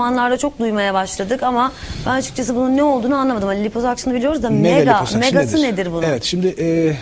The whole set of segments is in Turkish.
zamanlarda çok duymaya başladık ama ben açıkçası bunun ne olduğunu anlamadım. Hani liposuction'ı biliyoruz da Mega mega, liposuction megası nedir, bunun? Evet şimdi e,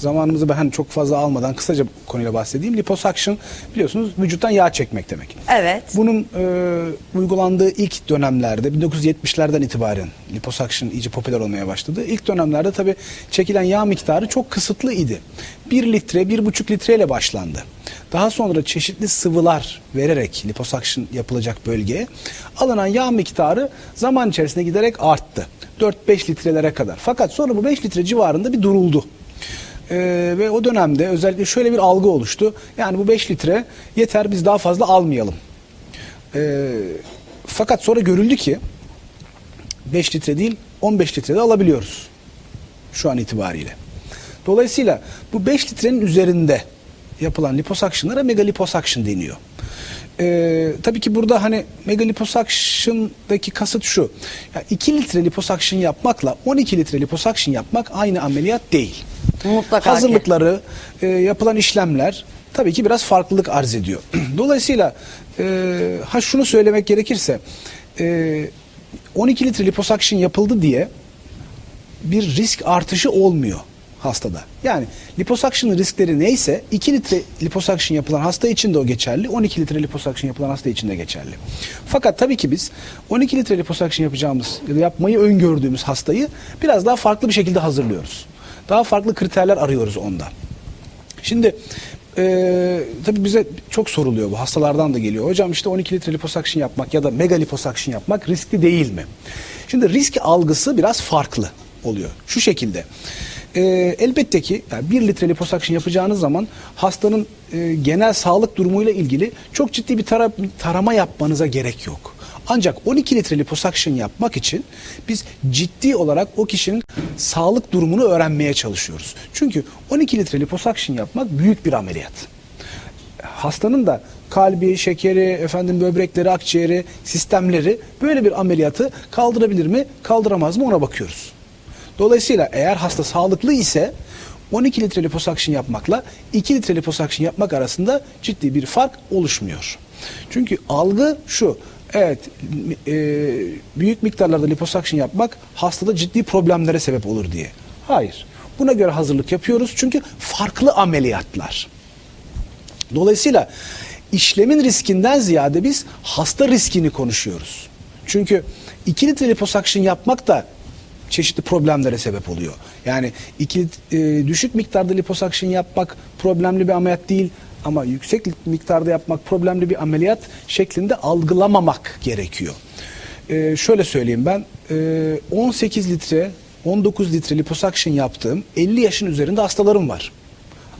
zamanımızı ben çok fazla almadan kısaca bu konuyla bahsedeyim. Liposuction biliyorsunuz vücuttan yağ çekmek demek. Evet. Bunun e, uygulandığı ilk dönemlerde 1970'lerden itibaren liposuction iyice popüler olmaya başladı. İlk dönemlerde tabii çekilen yağ miktarı çok kısıtlı idi. 1 litre, 1,5 litreyle başlandı. Daha sonra çeşitli sıvılar vererek liposuction yapılacak bölgeye alınan yağ miktarı zaman içerisinde giderek arttı. 4-5 litrelere kadar. Fakat sonra bu 5 litre civarında bir duruldu. Ee, ve o dönemde özellikle şöyle bir algı oluştu. Yani bu 5 litre yeter biz daha fazla almayalım. Ee, fakat sonra görüldü ki 5 litre değil 15 litre de alabiliyoruz. Şu an itibariyle. Dolayısıyla bu 5 litrenin üzerinde yapılan liposuction'lara mega liposuction deniyor. Ee, tabii ki burada hani mega liposuction'daki kasıt şu. Ya 2 litre liposuction yapmakla 12 litre liposuction yapmak aynı ameliyat değil. Mutlaka. Hazırlıkları, e, yapılan işlemler tabii ki biraz farklılık arz ediyor. Dolayısıyla e, ha şunu söylemek gerekirse e, 12 litre liposuction yapıldı diye bir risk artışı olmuyor hastada. Yani liposuction'ın riskleri neyse 2 litre liposuction yapılan hasta için de o geçerli. 12 litre liposuction yapılan hasta için de geçerli. Fakat tabii ki biz 12 litre liposuction yapacağımız ya da yapmayı öngördüğümüz hastayı biraz daha farklı bir şekilde hazırlıyoruz. Daha farklı kriterler arıyoruz onda. Şimdi e, tabii bize çok soruluyor bu hastalardan da geliyor. Hocam işte 12 litre liposuction yapmak ya da mega liposuction yapmak riskli değil mi? Şimdi risk algısı biraz farklı oluyor. Şu şekilde. E, elbette ki yani 1 litre liposuction yapacağınız zaman hastanın e, genel sağlık durumuyla ilgili çok ciddi bir tara- tarama yapmanıza gerek yok. Ancak 12 litre liposuction yapmak için biz ciddi olarak o kişinin sağlık durumunu öğrenmeye çalışıyoruz. Çünkü 12 litre liposuction yapmak büyük bir ameliyat. Hastanın da kalbi, şekeri, efendim böbrekleri, akciğeri, sistemleri böyle bir ameliyatı kaldırabilir mi, kaldıramaz mı ona bakıyoruz. Dolayısıyla eğer hasta sağlıklı ise 12 litre liposuction yapmakla 2 litre liposuction yapmak arasında ciddi bir fark oluşmuyor. Çünkü algı şu. Evet, e, büyük miktarlarda liposuction yapmak hastada ciddi problemlere sebep olur diye. Hayır. Buna göre hazırlık yapıyoruz çünkü farklı ameliyatlar. Dolayısıyla işlemin riskinden ziyade biz hasta riskini konuşuyoruz. Çünkü 2 litre liposuction yapmak da çeşitli problemlere sebep oluyor. Yani iki, e, düşük miktarda liposuction yapmak problemli bir ameliyat değil ama yüksek miktarda yapmak problemli bir ameliyat şeklinde algılamamak gerekiyor. E, şöyle söyleyeyim ben e, 18 litre 19 litre liposuction yaptığım 50 yaşın üzerinde hastalarım var.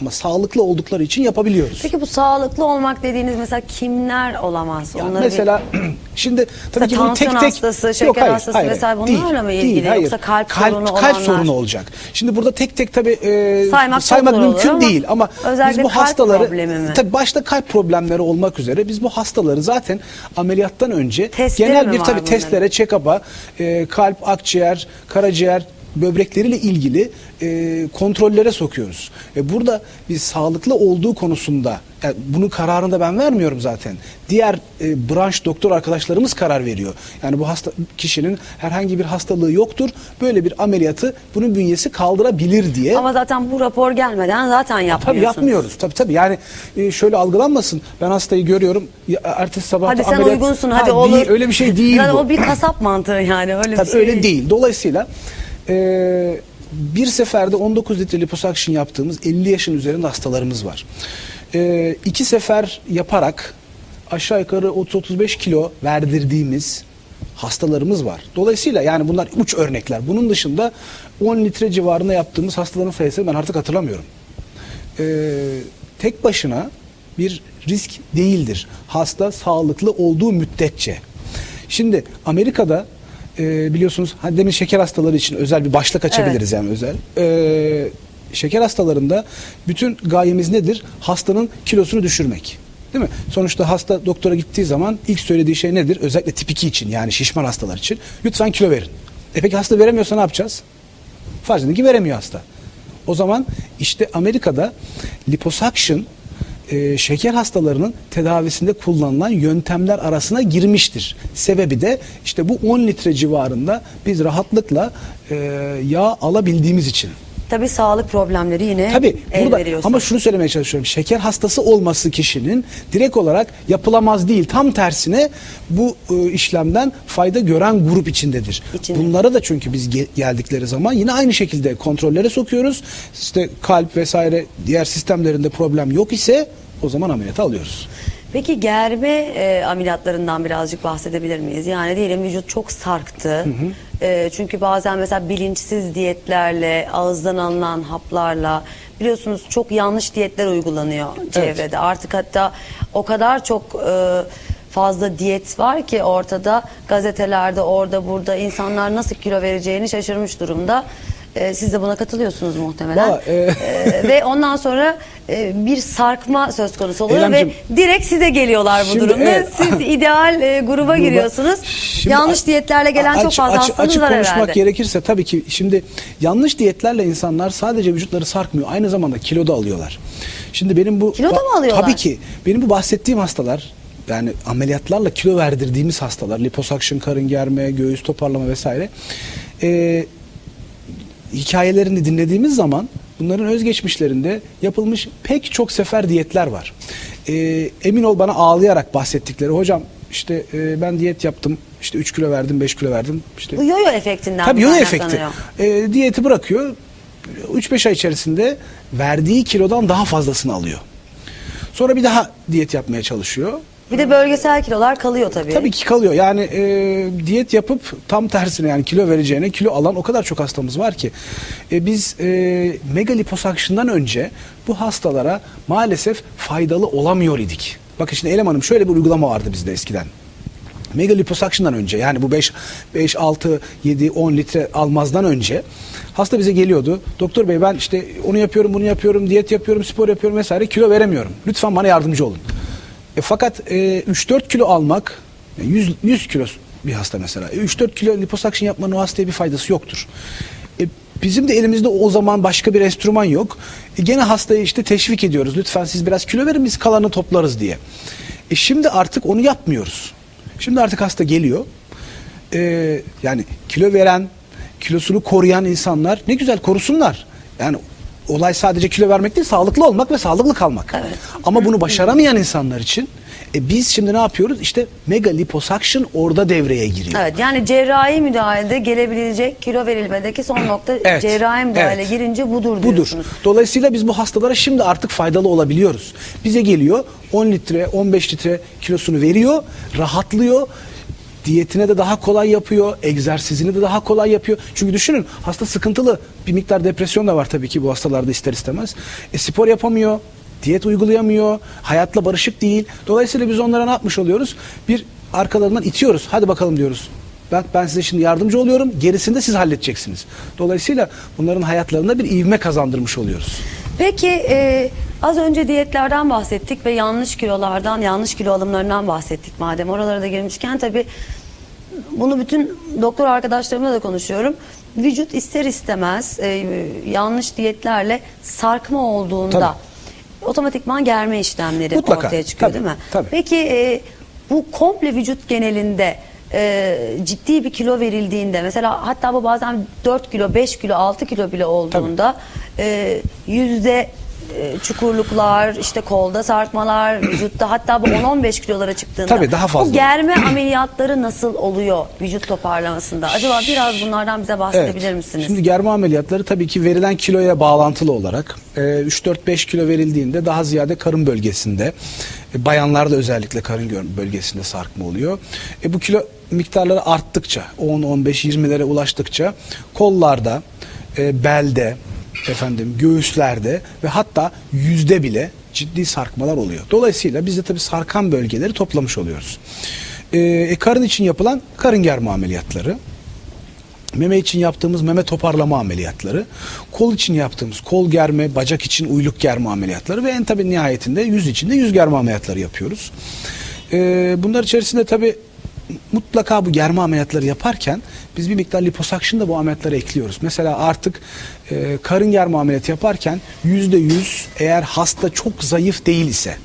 Ama sağlıklı oldukları için yapabiliyoruz. Peki bu sağlıklı olmak dediğiniz mesela kimler olamaz? Ya Onları mesela şimdi tabii ki bunu tek tek hastası, şeker hastası vesaire bunlarla mı ilgili? Yoksa kalp sorunu kalp olanlar? sorunu olacak. Şimdi burada tek tek tabii e, Saymak saymak mümkün ama değil ama özellikle biz bu kalp hastaları tabii başta kalp problemleri olmak üzere biz bu hastaları zaten ameliyattan önce Testleri genel bir tabii bunların? testlere, check-up'a e, kalp, akciğer, karaciğer böbrekleriyle ilgili e, kontrollere sokuyoruz. Ve burada biz sağlıklı olduğu konusunda yani bunun kararını da ben vermiyorum zaten. Diğer e, branş doktor arkadaşlarımız karar veriyor. Yani bu hasta kişinin herhangi bir hastalığı yoktur. Böyle bir ameliyatı bunun bünyesi kaldırabilir diye. Ama zaten bu rapor gelmeden zaten yapmıyorsunuz. Tabii yapmıyoruz. Tabii tabii. Yani e, şöyle algılanmasın. Ben hastayı görüyorum. Ya, ertesi sabah Hadi sen ameliyat- uygunsun Ha, hadi değil, olur. öyle bir şey değil Yani bu. o bir kasap mantığı yani öyle Tabii bir şey öyle değil. Dolayısıyla e, bir seferde 19 litre liposuction yaptığımız 50 yaşın üzerinde hastalarımız var. E, iki sefer yaparak aşağı yukarı 30-35 kilo verdirdiğimiz hastalarımız var. Dolayısıyla yani bunlar uç örnekler. Bunun dışında 10 litre civarında yaptığımız hastaların sayısını ben artık hatırlamıyorum. E, tek başına bir risk değildir. Hasta sağlıklı olduğu müddetçe. Şimdi Amerika'da e, biliyorsunuz hani demin şeker hastaları için özel bir başlık açabiliriz yani özel. E, şeker hastalarında bütün gayemiz nedir? Hastanın kilosunu düşürmek. Değil mi? Sonuçta hasta doktora gittiği zaman ilk söylediği şey nedir? Özellikle tip 2 için yani şişman hastalar için. Lütfen kilo verin. E peki hasta veremiyorsa ne yapacağız? Farz edin ki veremiyor hasta. O zaman işte Amerika'da liposuction e, şeker hastalarının tedavisinde kullanılan yöntemler arasına girmiştir. Sebebi de işte bu 10 litre civarında biz rahatlıkla e, yağ alabildiğimiz için. Tabii sağlık problemleri yine Tabii el burada ama şunu söylemeye çalışıyorum. Şeker hastası olması kişinin direkt olarak yapılamaz değil. Tam tersine bu e, işlemden fayda gören grup içindedir. İçinde. Bunlara da çünkü biz ge- geldikleri zaman yine aynı şekilde kontrollere sokuyoruz. İşte kalp vesaire diğer sistemlerinde problem yok ise o zaman ameliyata alıyoruz. Peki germe e, ameliyatlarından birazcık bahsedebilir miyiz? Yani diyelim vücut çok sarktı. E, çünkü bazen mesela bilinçsiz diyetlerle, ağızdan alınan haplarla biliyorsunuz çok yanlış diyetler uygulanıyor çevrede. Artık hatta o kadar çok e, fazla diyet var ki ortada gazetelerde orada burada insanlar nasıl kilo vereceğini şaşırmış durumda. E, siz de buna katılıyorsunuz muhtemelen. Valla, e- E, ve ondan sonra e, bir sarkma söz konusu oluyor Eylemcim, ve direkt size geliyorlar bu Şimdi, durumda. evet. Siz ideal e, gruba giriyorsunuz. Şimdi Yanlış diyetlerle gelen çok aç- fazla aç- hastanız Açık var konuşmak herhalde. gerekirse tabii ki şimdi yanlış diyetlerle insanlar sadece vücutları sarkmıyor. Aynı zamanda kilo da alıyorlar. Şimdi benim bu Kilo da mı alıyorlar? Tabii ki. Benim bu bahsettiğim hastalar yani ameliyatlarla kilo verdirdiğimiz hastalar, liposuction, karın germe, göğüs toparlama vesaire. Ee, hikayelerini dinlediğimiz zaman bunların özgeçmişlerinde yapılmış pek çok sefer diyetler var. Ee, emin ol bana ağlayarak bahsettikleri hocam işte e, ben diyet yaptım işte 3 kilo verdim 5 kilo verdim işte Bu yoyo efektinden Tabii yoyo efekti. kaynaklanıyor? Ee, diyeti bırakıyor. 3-5 ay içerisinde verdiği kilodan daha fazlasını alıyor. Sonra bir daha diyet yapmaya çalışıyor. Bir de bölgesel kilolar kalıyor tabii. Tabii ki kalıyor. Yani e, diyet yapıp tam tersine yani kilo vereceğine kilo alan o kadar çok hastamız var ki. E, biz e, mega liposuction'dan önce bu hastalara maalesef faydalı olamıyor idik. Bakın şimdi Elem Hanım şöyle bir uygulama vardı bizde eskiden. Mega liposuction'dan önce yani bu 5, 5, 6, 7, 10 litre almazdan önce hasta bize geliyordu. Doktor bey ben işte onu yapıyorum bunu yapıyorum diyet yapıyorum spor yapıyorum vesaire kilo veremiyorum. Lütfen bana yardımcı olun. E, fakat e, 3-4 kilo almak yani 100, 100 kilo bir hasta mesela. E, 3-4 kilo liposuction yapmanın o hastaya bir faydası yoktur. E, bizim de elimizde o zaman başka bir enstrüman yok. E, gene hastayı işte teşvik ediyoruz. Lütfen siz biraz kilo verin biz kalanı toplarız diye. E, şimdi artık onu yapmıyoruz. Şimdi artık hasta geliyor. E, yani kilo veren, kilosunu koruyan insanlar ne güzel korusunlar. Yani olay sadece kilo vermek değil, sağlıklı olmak ve sağlıklı kalmak. Evet. Ama bunu başaramayan insanlar için e, biz şimdi ne yapıyoruz? İşte mega liposuction orada devreye giriyor. Evet yani cerrahi müdahalede gelebilecek kilo verilmedeki son nokta Evet, cerrahi müdahale evet. girince budur Budur. diyorsunuz. Dolayısıyla biz bu hastalara şimdi artık faydalı olabiliyoruz. Bize geliyor 10 litre 15 litre kilosunu veriyor, rahatlıyor. Diyetine de daha kolay yapıyor, egzersizini de daha kolay yapıyor. Çünkü düşünün hasta sıkıntılı. Bir miktar depresyon da var tabii ki bu hastalarda ister istemez. E, spor yapamıyor, diyet uygulayamıyor, hayatla barışık değil. Dolayısıyla biz onlara ne yapmış oluyoruz? Bir arkalarından itiyoruz. Hadi bakalım diyoruz. Bak ben size şimdi yardımcı oluyorum. Gerisini de siz halledeceksiniz. Dolayısıyla bunların hayatlarında bir ivme kazandırmış oluyoruz. Peki e, az önce diyetlerden bahsettik ve yanlış kilolardan, yanlış kilo alımlarından bahsettik. Madem oralara da girmişken tabii bunu bütün doktor arkadaşlarımla da konuşuyorum. Vücut ister istemez e, yanlış diyetlerle sarkma olduğunda Tabii. otomatikman germe işlemleri Mutlaka, ortaya çıkıyor tabii, değil mi? tabii. Peki e, bu komple vücut genelinde e, ciddi bir kilo verildiğinde mesela hatta bu bazen 4 kilo 5 kilo 6 kilo bile olduğunda e, yüzde çukurluklar işte kolda sarkmalar vücutta hatta bu 10-15 kilolara çıktığında Tabii, daha fazla. bu germe ameliyatları nasıl oluyor vücut toparlamasında acaba biraz bunlardan bize bahsedebilir misiniz? Şimdi germe ameliyatları tabii ki verilen kiloya bağlantılı olarak e, 3-4-5 kilo verildiğinde daha ziyade karın bölgesinde e, bayanlarda özellikle karın bölgesinde sarkma oluyor. E, bu kilo miktarları arttıkça 10-15-20'lere ulaştıkça kollarda, e, belde, efendim göğüslerde ve hatta yüzde bile ciddi sarkmalar oluyor. Dolayısıyla biz de tabii sarkan bölgeleri toplamış oluyoruz. E, e, karın için yapılan karın germe ameliyatları, Meme için yaptığımız meme toparlama ameliyatları, kol için yaptığımız kol germe, bacak için uyluk germe ameliyatları ve en tabi nihayetinde yüz için de yüz germe ameliyatları yapıyoruz. Ee, bunlar içerisinde tabi mutlaka bu germe ameliyatları yaparken biz bir miktar liposuction da bu ameliyatlara ekliyoruz. Mesela artık e, karın germe ameliyatı yaparken yüzde yüz eğer hasta çok zayıf değil ise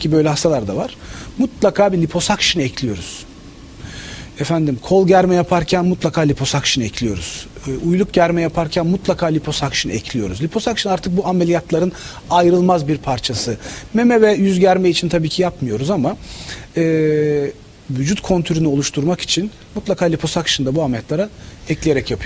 ki böyle hastalar da var mutlaka bir liposuction ekliyoruz. Efendim kol germe yaparken mutlaka liposuction ekliyoruz. E, Uyluk germe yaparken mutlaka liposuction ekliyoruz. Liposuction artık bu ameliyatların ayrılmaz bir parçası. Meme ve yüz germe için tabii ki yapmıyoruz ama e, vücut kontürünü oluşturmak için mutlaka liposuction da bu ameliyatlara ekleyerek yapıyoruz.